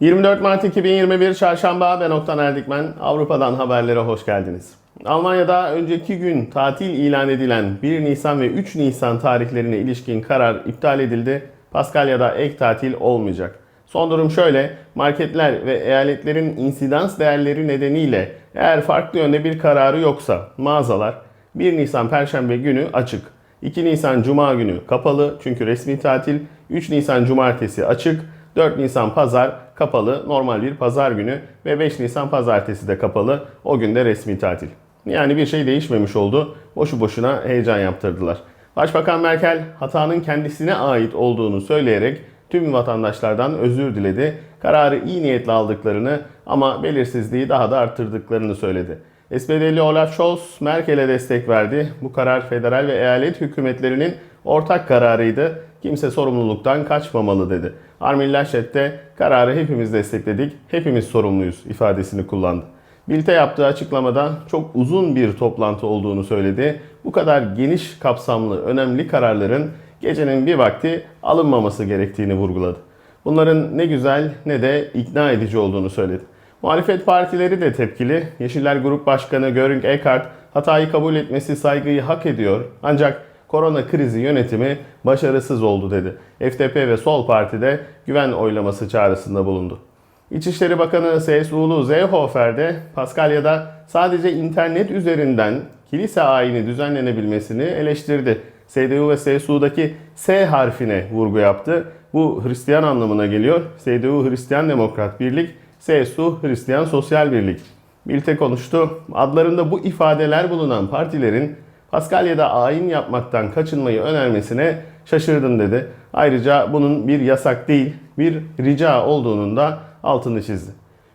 24 Mart 2021 Çarşamba ben Oktan Erdikmen. Avrupa'dan haberlere hoş geldiniz. Almanya'da önceki gün tatil ilan edilen 1 Nisan ve 3 Nisan tarihlerine ilişkin karar iptal edildi. Paskalya'da ek tatil olmayacak. Son durum şöyle, marketler ve eyaletlerin insidans değerleri nedeniyle eğer farklı yönde bir kararı yoksa mağazalar 1 Nisan Perşembe günü açık. 2 Nisan Cuma günü kapalı çünkü resmi tatil. 3 Nisan Cumartesi açık. 4 Nisan Pazar kapalı normal bir pazar günü ve 5 Nisan Pazartesi de kapalı. O gün de resmi tatil. Yani bir şey değişmemiş oldu. Boşu boşuna heyecan yaptırdılar. Başbakan Merkel hatanın kendisine ait olduğunu söyleyerek tüm vatandaşlardan özür diledi. Kararı iyi niyetle aldıklarını ama belirsizliği daha da arttırdıklarını söyledi. SPD'li Olaf Scholz Merkel'e destek verdi. Bu karar federal ve eyalet hükümetlerinin ortak kararıydı. Kimse sorumluluktan kaçmamalı dedi. Armin Laschet de kararı hepimiz destekledik, hepimiz sorumluyuz ifadesini kullandı. Bilte yaptığı açıklamada çok uzun bir toplantı olduğunu söyledi. Bu kadar geniş kapsamlı önemli kararların gecenin bir vakti alınmaması gerektiğini vurguladı. Bunların ne güzel ne de ikna edici olduğunu söyledi. Muhalefet partileri de tepkili. Yeşiller Grup Başkanı Göring Eckardt hatayı kabul etmesi saygıyı hak ediyor. Ancak korona krizi yönetimi başarısız oldu dedi. FDP ve Sol Parti de güven oylaması çağrısında bulundu. İçişleri Bakanı CSU'lu Seehofer de Paskalya'da sadece internet üzerinden kilise ayini düzenlenebilmesini eleştirdi. CDU ve CSU'daki S harfine vurgu yaptı. Bu Hristiyan anlamına geliyor. CDU Hristiyan Demokrat Birlik, CSU Hristiyan Sosyal Birlik. Birlikte konuştu. Adlarında bu ifadeler bulunan partilerin Paskalya'da ayin yapmaktan kaçınmayı önermesine şaşırdım dedi. Ayrıca bunun bir yasak değil, bir rica olduğunun da altını çizdi.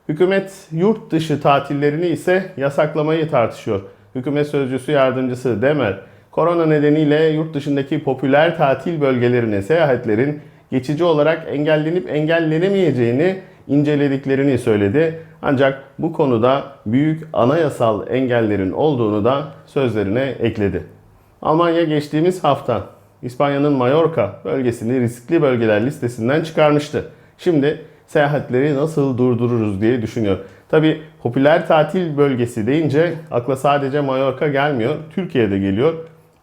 Hükümet yurt dışı tatillerini ise yasaklamayı tartışıyor. Hükümet sözcüsü yardımcısı Demer, korona nedeniyle yurt dışındaki popüler tatil bölgelerine seyahatlerin geçici olarak engellenip engellenemeyeceğini incelediklerini söyledi. Ancak bu konuda büyük anayasal engellerin olduğunu da sözlerine ekledi. Almanya geçtiğimiz hafta İspanya'nın Mallorca bölgesini riskli bölgeler listesinden çıkarmıştı. Şimdi seyahatleri nasıl durdururuz diye düşünüyor. Tabi popüler tatil bölgesi deyince akla sadece Mallorca gelmiyor, Türkiye'de geliyor.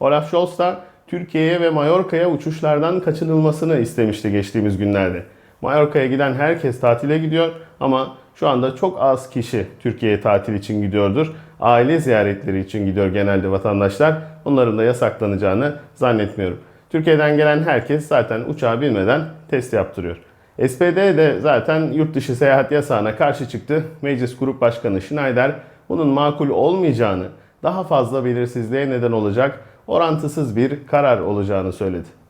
Olaf Scholz da Türkiye'ye ve Mallorca'ya uçuşlardan kaçınılmasını istemişti geçtiğimiz günlerde. Mallorca'ya giden herkes tatile gidiyor ama şu anda çok az kişi Türkiye'ye tatil için gidiyordur. Aile ziyaretleri için gidiyor genelde vatandaşlar. Bunların da yasaklanacağını zannetmiyorum. Türkiye'den gelen herkes zaten uçağa binmeden test yaptırıyor. SPD de zaten yurt dışı seyahat yasağına karşı çıktı. Meclis Grup Başkanı Schneider bunun makul olmayacağını, daha fazla belirsizliğe neden olacak orantısız bir karar olacağını söyledi.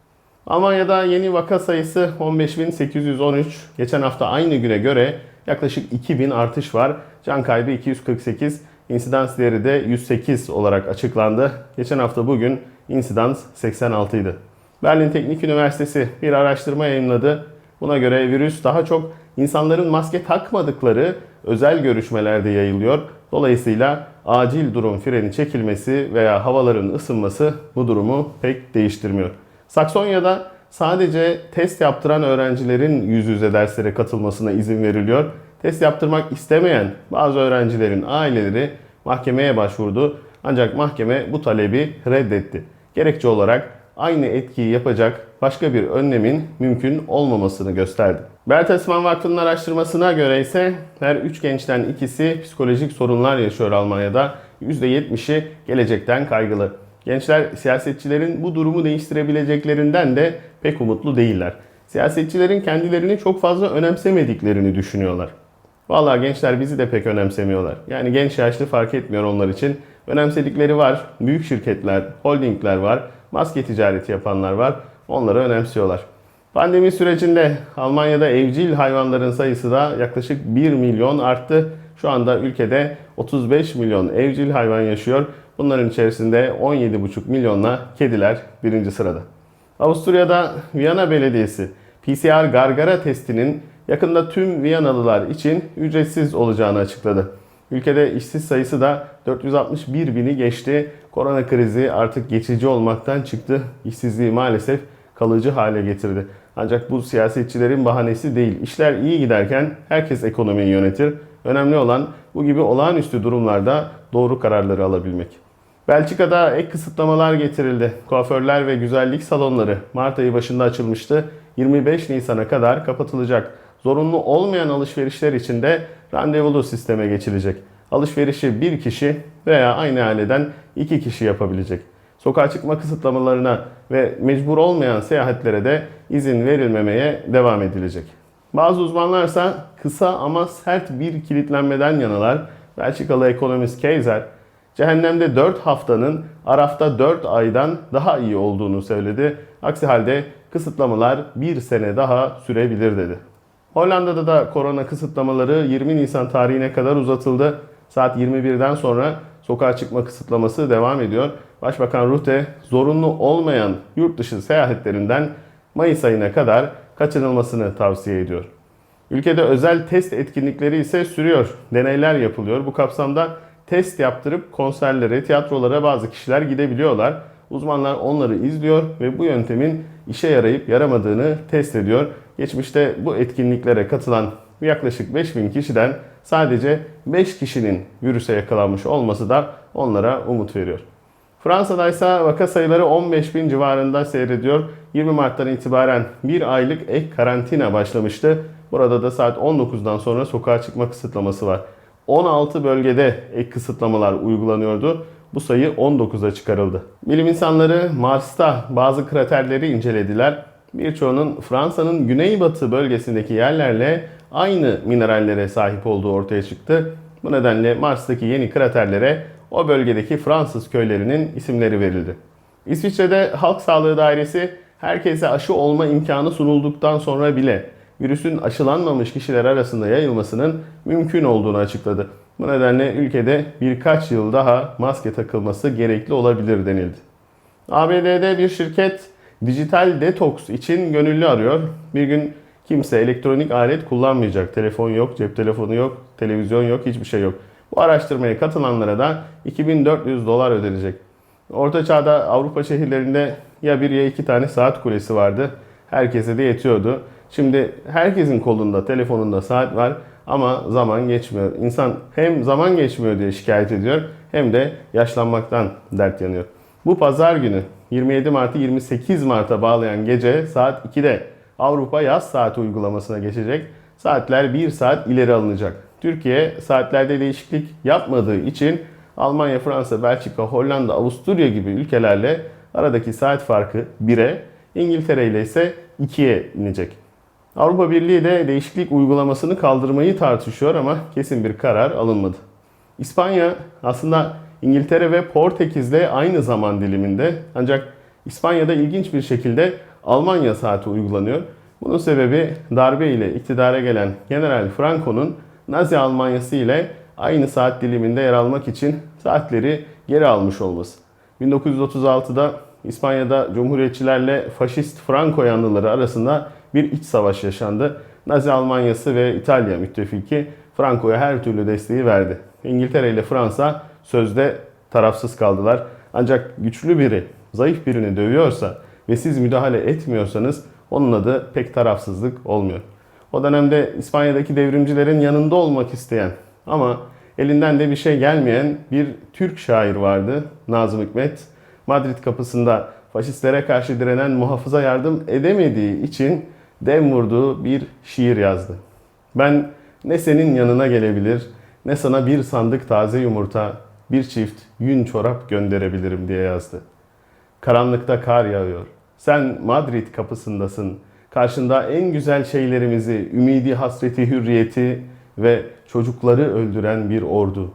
Almanya'da yeni vaka sayısı 15.813. Geçen hafta aynı güne göre yaklaşık 2000 artış var. Can kaybı 248, insidans değeri de 108 olarak açıklandı. Geçen hafta bugün insidans 86 idi. Berlin Teknik Üniversitesi bir araştırma yayınladı. Buna göre virüs daha çok insanların maske takmadıkları özel görüşmelerde yayılıyor. Dolayısıyla acil durum freni çekilmesi veya havaların ısınması bu durumu pek değiştirmiyor. Saksonya'da sadece test yaptıran öğrencilerin yüz yüze derslere katılmasına izin veriliyor. Test yaptırmak istemeyen bazı öğrencilerin aileleri mahkemeye başvurdu. Ancak mahkeme bu talebi reddetti. Gerekçe olarak aynı etkiyi yapacak başka bir önlemin mümkün olmamasını gösterdi. Bertelsmann Vakfı'nın araştırmasına göre ise her 3 gençten ikisi psikolojik sorunlar yaşıyor Almanya'da. %70'i gelecekten kaygılı. Gençler siyasetçilerin bu durumu değiştirebileceklerinden de pek umutlu değiller. Siyasetçilerin kendilerini çok fazla önemsemediklerini düşünüyorlar. Vallahi gençler bizi de pek önemsemiyorlar. Yani genç yaşlı fark etmiyor onlar için. Önemsedikleri var. Büyük şirketler, holdingler var. Maske ticareti yapanlar var. Onları önemsiyorlar. Pandemi sürecinde Almanya'da evcil hayvanların sayısı da yaklaşık 1 milyon arttı. Şu anda ülkede 35 milyon evcil hayvan yaşıyor. Bunların içerisinde 17,5 milyonla kediler birinci sırada. Avusturya'da Viyana Belediyesi PCR gargara testinin yakında tüm Viyanalılar için ücretsiz olacağını açıkladı. Ülkede işsiz sayısı da 461 bini geçti. Korona krizi artık geçici olmaktan çıktı. İşsizliği maalesef kalıcı hale getirdi. Ancak bu siyasetçilerin bahanesi değil. İşler iyi giderken herkes ekonomiyi yönetir. Önemli olan bu gibi olağanüstü durumlarda doğru kararları alabilmek. Belçika'da ek kısıtlamalar getirildi. Kuaförler ve güzellik salonları Mart ayı başında açılmıştı. 25 Nisan'a kadar kapatılacak. Zorunlu olmayan alışverişler için de randevulu sisteme geçilecek. Alışverişi bir kişi veya aynı aileden iki kişi yapabilecek. Sokağa çıkma kısıtlamalarına ve mecbur olmayan seyahatlere de izin verilmemeye devam edilecek. Bazı uzmanlarsa kısa ama sert bir kilitlenmeden yanalar. Belçikalı ekonomist Keyser, cehennemde 4 haftanın Araf'ta 4 aydan daha iyi olduğunu söyledi. Aksi halde kısıtlamalar bir sene daha sürebilir dedi. Hollanda'da da korona kısıtlamaları 20 Nisan tarihine kadar uzatıldı. Saat 21'den sonra sokağa çıkma kısıtlaması devam ediyor. Başbakan Rutte zorunlu olmayan yurt dışı seyahatlerinden Mayıs ayına kadar kaçınılmasını tavsiye ediyor. Ülkede özel test etkinlikleri ise sürüyor. Deneyler yapılıyor. Bu kapsamda test yaptırıp konserlere, tiyatrolara bazı kişiler gidebiliyorlar. Uzmanlar onları izliyor ve bu yöntemin işe yarayıp yaramadığını test ediyor. Geçmişte bu etkinliklere katılan yaklaşık 5000 kişiden sadece 5 kişinin virüse yakalanmış olması da onlara umut veriyor. Fransa'da ise vaka sayıları 15 bin civarında seyrediyor. 20 Mart'tan itibaren bir aylık ek karantina başlamıştı. Burada da saat 19'dan sonra sokağa çıkma kısıtlaması var. 16 bölgede ek kısıtlamalar uygulanıyordu. Bu sayı 19'a çıkarıldı. Bilim insanları Mars'ta bazı kraterleri incelediler. Birçoğunun Fransa'nın güneybatı bölgesindeki yerlerle aynı minerallere sahip olduğu ortaya çıktı. Bu nedenle Mars'taki yeni kraterlere o bölgedeki Fransız köylerinin isimleri verildi. İsviçre'de Halk Sağlığı Dairesi herkese aşı olma imkanı sunulduktan sonra bile virüsün aşılanmamış kişiler arasında yayılmasının mümkün olduğunu açıkladı. Bu nedenle ülkede birkaç yıl daha maske takılması gerekli olabilir denildi. ABD'de bir şirket dijital detoks için gönüllü arıyor. Bir gün kimse elektronik alet kullanmayacak. Telefon yok, cep telefonu yok, televizyon yok, hiçbir şey yok. Bu araştırmaya katılanlara da 2400 dolar ödenecek. Orta çağda Avrupa şehirlerinde ya bir ya iki tane saat kulesi vardı. Herkese de yetiyordu. Şimdi herkesin kolunda, telefonunda saat var ama zaman geçmiyor. İnsan hem zaman geçmiyor diye şikayet ediyor hem de yaşlanmaktan dert yanıyor. Bu pazar günü 27 Mart'ı 28 Mart'a bağlayan gece saat 2'de Avrupa yaz saati uygulamasına geçecek. Saatler 1 saat ileri alınacak. Türkiye saatlerde değişiklik yapmadığı için Almanya, Fransa, Belçika, Hollanda, Avusturya gibi ülkelerle aradaki saat farkı 1'e, İngiltere ile ise 2'ye inecek. Avrupa Birliği de değişiklik uygulamasını kaldırmayı tartışıyor ama kesin bir karar alınmadı. İspanya aslında İngiltere ve Portekiz'le aynı zaman diliminde ancak İspanya'da ilginç bir şekilde Almanya saati uygulanıyor. Bunun sebebi darbe ile iktidara gelen General Franco'nun Nazi Almanyası ile aynı saat diliminde yer almak için saatleri geri almış olması. 1936'da İspanya'da Cumhuriyetçilerle faşist Franco yanlıları arasında bir iç savaş yaşandı. Nazi Almanyası ve İtalya müttefiki Franco'ya her türlü desteği verdi. İngiltere ile Fransa sözde tarafsız kaldılar. Ancak güçlü biri zayıf birini dövüyorsa ve siz müdahale etmiyorsanız onun adı pek tarafsızlık olmuyor. O dönemde İspanya'daki devrimcilerin yanında olmak isteyen ama elinden de bir şey gelmeyen bir Türk şair vardı Nazım Hikmet. Madrid kapısında faşistlere karşı direnen muhafıza yardım edemediği için dem vurduğu bir şiir yazdı. Ben ne senin yanına gelebilir ne sana bir sandık taze yumurta, bir çift yün çorap gönderebilirim diye yazdı. Karanlıkta kar yağıyor. Sen Madrid kapısındasın. Karşında en güzel şeylerimizi, ümidi, hasreti, hürriyeti ve çocukları öldüren bir ordu.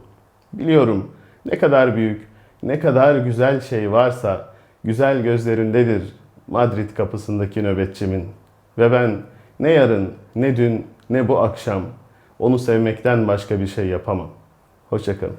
Biliyorum ne kadar büyük, ne kadar güzel şey varsa güzel gözlerindedir Madrid kapısındaki nöbetçimin. Ve ben ne yarın, ne dün, ne bu akşam onu sevmekten başka bir şey yapamam. Hoşçakalın.